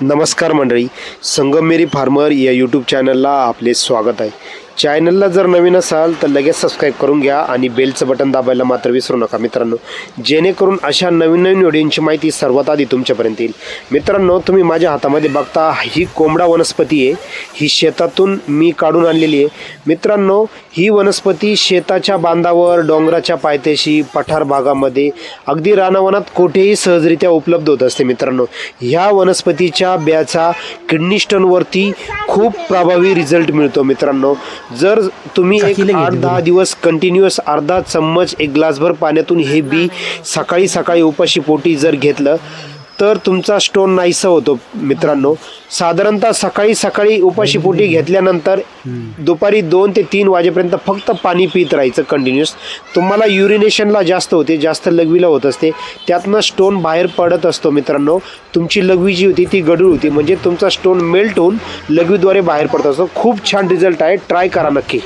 नमस्कार मंडळी संगमेरी फार्मर या यूट्यूब चॅनलला आपले स्वागत आहे. चॅनलला जर नवीन असाल तर लगेच सबस्क्राईब करून घ्या आणि बेलचं बटन दाबायला मात्र विसरू नका मित्रांनो. जेणेकरून अशा नवीन नवीन व्हिडिओंची माहिती सर्वात आधी तुमच्यापर्यंत येईल. मित्रांनो तुम्ही माझ्या हातामध्ये बघता ही कोंबडा वनस्पती आहे. ही शेतातून मी काढून आणलेली आहे. मित्रांनो ही वनस्पती शेताच्या बांधावर डोंगराच्या पायथ्याशी पठार भागामध्ये अगदी रानावनात कुठेही सहजरित्या उपलब्ध होत असते मित्रांनो. ह्या वनस्पतीच्या बियाचा किडनी स्टोनवरती खूप प्रभावी रिझल्ट मिळतो मित्रांनो. जर तुम्ही एक आठ दहा दिवस कंटिन्युअस अर्धा चम्मच एक ग्लासभर पाण्यातून हे बी सकाळी सकाळी उपाशी पोटी जर घेतलं तर तुमचा स्टोन नाहीसा होतो मित्रांनो. साधारणतः सकाळी सकाळी उपाशी पोटी घेतल्यानंतर दुपारी दोन ते तीन वाजेपर्यंत फक्त पाणी पित राहायचं कंटिन्युअस तुम्हाला युरिनेशनला जास्त होते जास्त लघवीला होत असते. त्यातनं स्टोन बाहेर पडत असतो मित्रांनो. तुमची लघवी जी होती ती गडूळ होती. म्हणजे तुमचा स्टोन मेल्ट होऊन लघवीद्वारे बाहेर पडत असतो. खूप छान रिझल्ट आहे. ट्राय करा नक्की.